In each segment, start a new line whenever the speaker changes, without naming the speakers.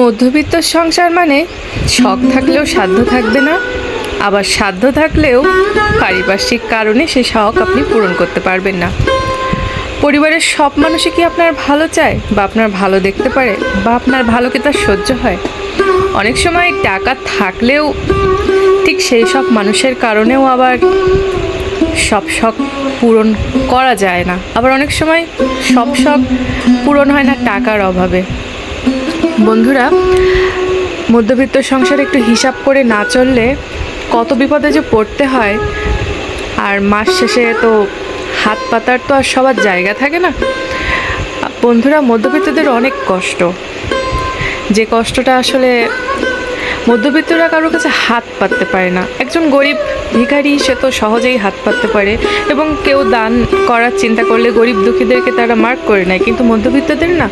মধ্যবিত্ত সংসার মানে শখ থাকলেও সাধ্য থাকবে না, আবার সাধ্য থাকলেও পারিপার্শ্বিক কারণে সে শখ আপনি পূরণ করতে পারবেন না। পরিবারের সব মানুষই কি আপনার ভালো চায় বা আপনার ভালো দেখতে পারে বা আপনার ভালো কি তার সহ্য হয়? অনেক সময় টাকা থাকলেও ঠিক সেই সব মানুষের কারণেও আবার সব শখ পূরণ করা যায় না। আবার অনেক সময় সব শখ পূরণ হয় না টাকার অভাবে। বন্ধুরা, মধ্যবিত্ত সংসারে একটু হিসাব করে না চললে কত বিপদে যে পড়তে হয়। আর মাস শেষে তো হাত পাতার তো আর সবার জায়গা থাকে না। বন্ধুরা, মধ্যবিত্তদের অনেক কষ্ট। যে কষ্টটা আসলে মধ্যবিত্তরা কারোর কাছে হাত পাততে পারে না। একজন গরিব ভিখারি, সে তো সহজেই হাত পাততে পারে এবং কেউ দান করার চিন্তা করলে গরিব দুঃখীদেরকে তারা মার্ক করে নেয়। কিন্তু মধ্যবিত্তদের না।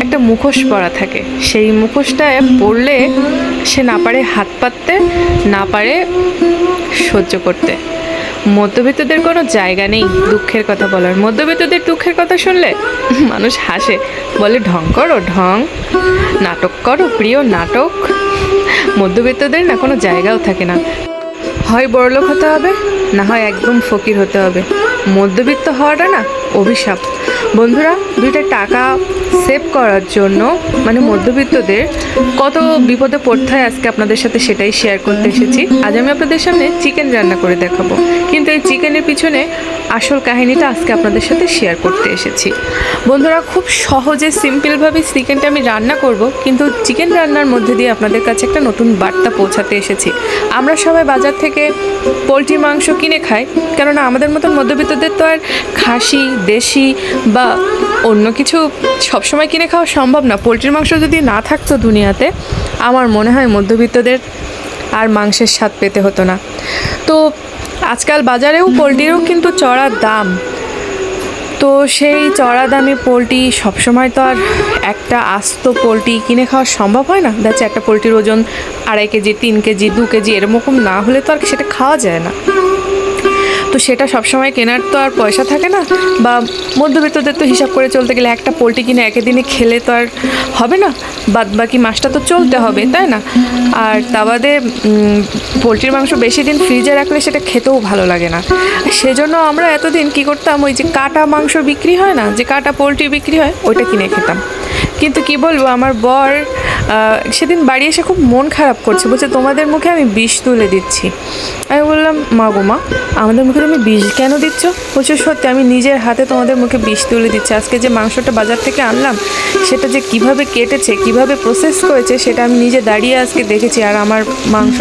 একটা মুখোশ পরা থাকে। সেই মুখোশটা পরলে সে না পারে হাত পাততে, না পারে সহ্য করতে। মধ্যবিত্তদের কোনো জায়গা নেই দুঃখের কথা বলার। মধ্যবিত্তদের দুঃখের কথা শুনলে মানুষ হাসে, বলে, ঢং করো, ঢং। নাটক করো, প্রিয় নাটক। মধ্যবিত্তদের না কোনো জায়গাও থাকে না। হয় বড়লোক হতে হবে, না হয় একদম ফকির হতে হবে। মধ্যবিত্ত হওয়াটা না অভিশাপ। বন্ধুরা, দুইটা টাকা সেভ করার জন্য মানে মধ্যবিত্তদের, কত বিপদে পড়তে হয় আজকে আপনাদের সাথে সেটাই শেয়ার করতে এসেছি। আজ আমি আপনাদের সামনে চিকেন রান্না করে দেখাবো। কিন্তু এই চিকেনের পিছনে আসল কাহিনীটা আজকে আপনাদের সাথে শেয়ার করতে এসেছি। বন্ধুরা, খুব সহজে সিম্পলভাবে চিকেনটা আমি রান্না করব, কিন্তু চিকেন রান্নার মধ্যে দিয়ে আপনাদের কাছে একটা নতুন বার্তা পৌঁছাতে এসেছি। আমরা সবাই বাজার থেকে পোলট্রি মাংস কিনে খাই, কেননা আমাদের মতন মধ্যবিত্তদের তো আর খাসি, দেশি বা অন্য কিছু সবসময় কিনে খাওয়া সম্ভব না। পোলট্রির মাংস যদি না থাকতো দুনিয়াতে, আমার মনে হয় মধ্যবিত্তদের আর মাংসের স্বাদ পেতে হতো না। তো আজকাল বাজারেও পোলট্রিরও কিন্তু চড়া দাম। তো সেই চড়া দামে পোলট্রি সবসময় তো আর একটা আস্ত পোলট্রি কিনে খাওয়া সম্ভব হয় না? দেখছে একটা পোলট্রির ওজন আড়াই কেজি, তিন কেজি, দু কেজি এরকম না হলে তো আর সেটা খাওয়া যায় না। তো সেটা সবসময় কেনার তো আর পয়সা থাকে না বা মধ্যবিত্তদের তো হিসাব করে চলতে গেলে একটা পোলট্রি কিনে একে দিনে খেলে তো আর হবে না। বাদ বাকি মাসটা তো চলতে হবে, তাই না? আর তা বাদে পোলট্রির মাংস বেশি দিন ফ্রিজে রাখলে সেটা খেতেও ভালো লাগে না। সেজন্য আমরা এতদিন কি করতাম, ওই যে কাটা মাংস বিক্রি হয় না, যে কাটা পোলট্রি বিক্রি হয়, ওইটা কিনে খেতাম। কিন্তু কি বলব, আমার বর সেদিন বাড়ি এসে খুব মন খারাপ করছে। বলছে, তোমাদের মুখে আমি বিষ তুলে দিচ্ছি। আমি বললাম, মা গো মা, আমাদের মুখে তুমি বিষ কেন দিচ্ছ? বলছে, সত্যি, আমি নিজের হাতে তোমাদের মুখে বিষ তুলে দিচ্ছি। আজকে যে মাংসটা বাজার থেকে আনলাম, সেটা যে কীভাবে কেটেছে, কীভাবে প্রসেস করেছে, সেটা আমি নিজে দাঁড়িয়ে আজকে দেখেছি। আর আমার মাংস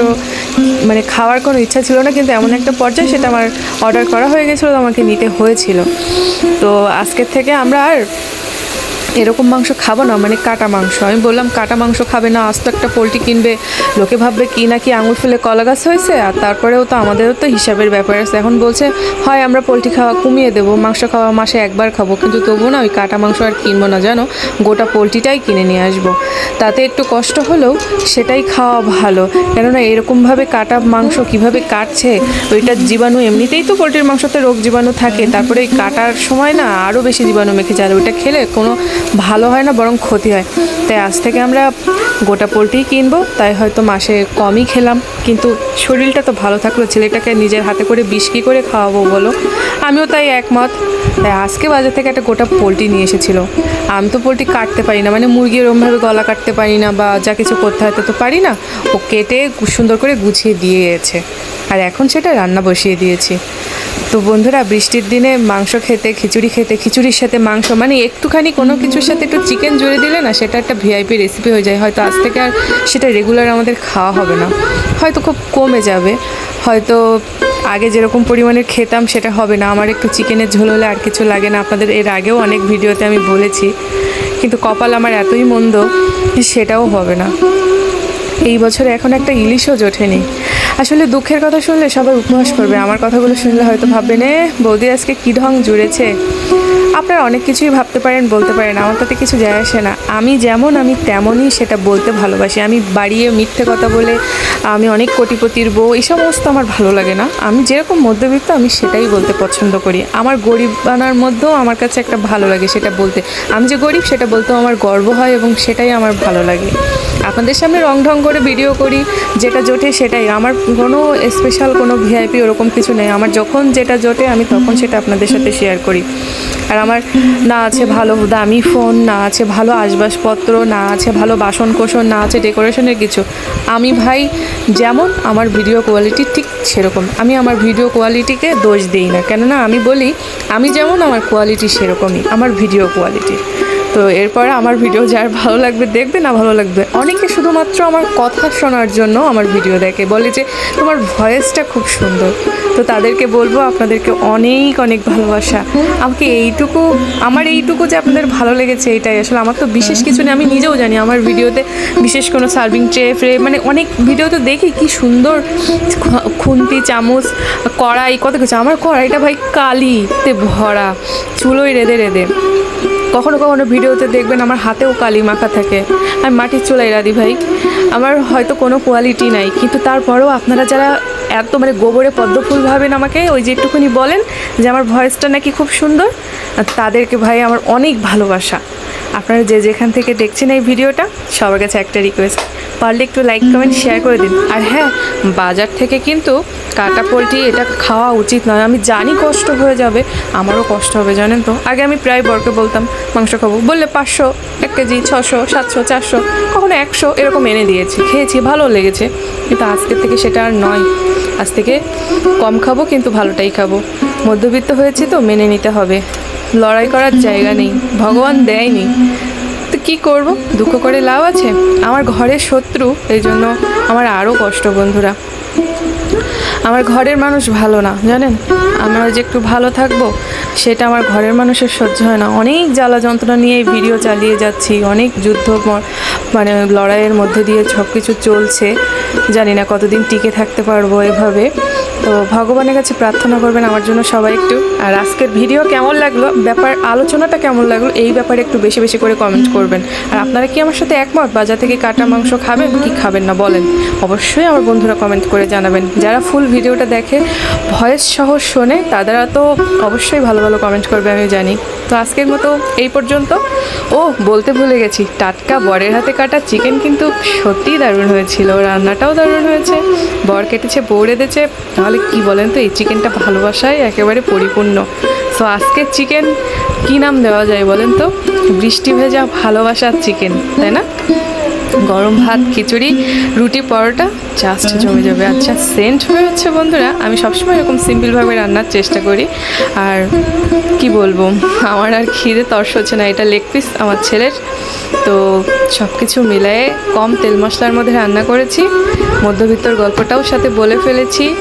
মানে খাওয়ার কোনো ইচ্ছা ছিল না, কিন্তু এমন একটা পর্যায়ে সেটা আমার অর্ডার করা হয়ে গেছিল আমাকে নিতে হয়েছিল। তো আজকের থেকে আমরা আর এরকম মাংস খাব না মানে কাটা মাংস। আমি বললাম, কাটা মাংস খাবে না, আস্ত একটা পোলট্রি কিনবে। লোকে ভাববে, কি না কি আঙুর ফুলে কলা গাছ হয়েছে? আর তারপরেও তো আমাদেরও তো হিসাবের ব্যাপার আছে। এখন বলছে, হয়, আমরা পোলট্রি খাওয়া কমিয়ে দেবো, মাংস খাওয়া মাসে একবার খাব, কিন্তু তবুও না ওই কাটা মাংস আর কিনবো না, জানো? গোটা পোলট্রিটাই কিনে নিয়ে আসব। তাতে একটু কষ্ট হলেও সেটাই খাওয়া ভালো। কেননা এরকমভাবে কাটা মাংস কীভাবে কাটছে ওইটার জীবাণু এমনিতেই তো পোলট্রির মাংসতে রোগ জীবাণু থাকে। তারপরে এই কাটার সময় না আরও বেশি জীবাণু মেখে যায় ওইটা খেলে কোনো ভালো হয় না, বরং ক্ষতি হয়। তাই আজ থেকে আমরা গোটা পোলট্রি কিনবো, তাই হয়তো মাসে কমই খেলাম। কিন্তু শরীরটা তো ভালো থাকল, ছেলেটাকে নিজের হাতে করে বিষ করে খাওয়াবো বলো। আমিও তাই একমত। তাই আজকে বাজার থেকে একটা গোটা পোলট্রি নিয়ে এসেছিল। আমি তো পোলট্রি কাটতে পারি না মানে মুরগি ওরমভাবে গলা কাটতে পারি না বা যা কিছু করতে হয় তা পারি না। ও কেটে সুন্দর করে গুছিয়ে দিয়ে গেছে আর এখন সেটা রান্না বসিয়ে দিয়েছি। তো বন্ধুরা, বৃষ্টির দিনে মাংস খেতে, খিচুড়ি খেতে, খিচুড়ির সাথে মাংস মানে একটুখানি কোনো কিছুর সাথে একটু চিকেন জুড়ে দিলে না, সেটা একটা ভিআইপি রেসিপি হয়ে যায়। হয়তো আজ থেকে আর সেটা রেগুলার আমাদের খাওয়া হবে না। হয়তো খুব কমে যাবে। হয়তো আগে যেরকম পরিমাণে খেতাম, সেটা হবে না। আমার একটু চিকেনের ঝোল হলে আর কিছু লাগে না। আপনাদের এর আগেও অনেক ভিডিওতে আমি বলেছি। কিন্তু কপাল আমার এতই মন্দ সেটাও হবে না। এই বছরে এখন একটা ইলিশও জোটেনি আসলে দুঃখের কথা শুনলে সবাই উপহাস করবে। আমার কথাগুলো শুনলে হয়তো ভাববেন এ বৌদি, আজকে কী ঢং জুড়েছে? আপনারা অনেক কিছুই ভাবতে পারেন, বলতে পারেন, আমার তাতে কিছু যায় আসে না। আমি যেমন আমি তেমনই সেটা বলতে ভালোবাসি। আমি বাড়িয়ে মিথ্যে কথা বলে আমি অনেক কোটিপতির বউ, এই সমস্ত আমার ভালো লাগে না। আমি যেরকম মধ্যবিত্ত, আমি সেটাই বলতে পছন্দ করি। আমার গরিব বানার মধ্যেও আমার কাছে একটা ভালো লাগে সেটা বলতে। আমি যে গরিব, সেটা বলতেও আমার গর্ব হয় এবং সেটাই আমার ভালো লাগে। আপনাদের সামনে রং ঢং করে ভিডিও করি, যেটা জোটে সেটাই। আমার কোনো স্পেশাল কোনো ভিআইপি ওরকম কিছু নেই। আমার যখন যেটা জোটে, আমি তখন সেটা আপনাদের সাথে শেয়ার করি। আর আমার না আছে ভালো দামি ফোন, না আছে ভালো আসবাসপত্র, না আছে ভালো বাসন কোসন না আছে ডেকোরেশনের কিছু। আমি ভাই যেমন আমার ভিডিও কোয়ালিটি ঠিক সেরকম। আমি আমার ভিডিও কোয়ালিটিকে দোষ দিই না। কেননা আমি বলি, আমি যেমন আমার কোয়ালিটি সেরকমই, আমার ভিডিও কোয়ালিটি তো এরপরে আমার ভিডিও যার ভালো লাগবে দেখবে, না ভালো লাগবে? অনেকে শুধুমাত্র আমার কথা শোনার জন্য আমার ভিডিও দেখে। বলে যে, তোমার ভয়েসটা খুব সুন্দর। তো তাদেরকে বলব, আপনাদেরকে অনেক অনেক ভালোবাসা। আমাকে এইটুকু, আমার এইটুকু যে আপনাদের ভালো লেগেছে, এটাই। আসলে আমার তো বিশেষ কিছু নেই, আমি নিজেও জানি আমার ভিডিওতে বিশেষ কোনো সার্ভিং ট্রে, ফ্রে মানে অনেক ভিডিও তো দেখি, কি সুন্দর খুন্তি, চামচ, কড়াই, কত কিছু। আমার কড়াইটা ভাই কালিতে ভরা চুলোই রেঁধে রেঁধে। কখনো কখনো ভিডিওতে দেখবেন আমার হাতেও কালি মাখা থাকে। আমি মাটির চুলাই রাধি ভাই, আমার হয়তো কোনো কোয়ালিটি নাই, কিন্তু তারপরেও আপনারা যারা এত মানে গোবরে পদ্মফুল ভাবেন আমাকে, ওই যে একটুখানি বলেন যে আমার ভয়েসটা নাকি খুব সুন্দর তাদেরকে ভাই আমার অনেক ভালোবাসা। আপনারা যে যেখান থেকে দেখছেন এই ভিডিওটা, সবার কাছে একটা রিকোয়েস্ট পারলে একটু লাইক কমেন্ট শেয়ার করে দিন। আর হ্যাঁ বাজার থেকে কিন্তু কাটা পোলট্রি এটা খাওয়া উচিত নয়। আমি জানি কষ্ট হয়ে যাবে, আমারও কষ্ট হবে, জানেন তো। আগে আমি প্রায় বরকে বলতাম, মাংস খাব। বললে পাঁচশো, এক কেজি, ছশো, সাতশো, চারশো, কখনো একশো এরকম এনে দিয়েছি। খেয়েছি, ভালো লেগেছে। কিন্তু আজকের থেকে সেটা আর নয়। আজ থেকে কম খাব, কিন্তু ভালোটাই খাব। মধ্যবিত্ত হয়েছি তো, মেনে নিতে হবে। লড়াই করার জায়গা নেই, ভগবান দেয়নি। তো কী করব? দুঃখ করে লাভ আছে? আমার ঘরের শত্রু, এই জন্য আমার আরও কষ্ট, বন্ধুরা। আমার ঘরের মানুষ ভালো না, জানেন? আমরা যে একটু ভালো থাকব, সেটা আমার ঘরের মানুষের সহ্য হয় না। অনেক জ্বালা যন্ত্রণা নিয়ে ভিডিও চালিয়ে যাচ্ছি, অনেক যুদ্ধ মানে লড়াইয়ের মধ্যে দিয়ে সব কিছু চলছে। জানি না কতদিন টিকে থাকতে পারব এভাবে। তো ভগবানের কাছে প্রার্থনা করবেন আমার জন্য সবাই একটু। আর আজকের ভিডিও কেমন লাগল, ব্যাপার আলোচনাটা কেমন লাগল, এই ব্যাপারে একটু বেশি বেশি করে কমেন্ট করবেন। আর আপনারা কি আমার সাথে একমত, বাজার থেকে কাটা মাংস খাবেন কি খাবেন না বলেন? অবশ্যই আমার বন্ধুরা কমেন্ট করে জানাবেন। যারা ফুল ভিডিওটা দেখে ভয়েস সহ শোনে তারা তো অবশ্যই ভালো ভালো কমেন্ট করবে, আমি জানি। তো আজকের মতো এই পর্যন্ত। ও, বলতে ভুলে গেছি, টাটকা বরের হাতে কাটা চিকেন কিন্তু সত্যিই দারুণ হয়েছিল। রান্নাটাও দারুণ হয়েছে, বর কেটেছে বউ রেঁধেছে তাহলে কি বলেন তো, এই চিকেনটা ভালোবাসায় একেবারে পরিপূর্ণ। সো আজকের চিকেন কি নাম দেওয়া যায় বলেন তো? বৃষ্টি ভেজা ভালোবাসার চিকেন তাই না? গরম ভাত, খিচুড়ি, রুটি, পরোটা জাস্ট জমে যাবে। আচ্ছা সেন্ট হচ্ছে বন্ধুরা। আমি সবসময় এরকম সিম্পলভাবে রান্নার চেষ্টা করি। আর কি বলব, আমার আর খিদে তর্স হচ্ছে না। এটা লেগ পিস আমার ছেলের। তো সব কিছু মিলায়ে কম তেল মশলার মধ্যে রান্না করেছি। মধ্যবিত্তর গল্পটাও সাথে বলে ফেলেছি।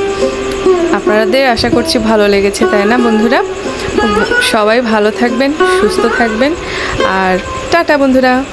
আপনাদের আশা করছি ভালো লেগেছে, তাই না বন্ধুরা? সবাই ভালো থাকবেন, সুস্থ থাকবেন। আর টাটা বন্ধুরা।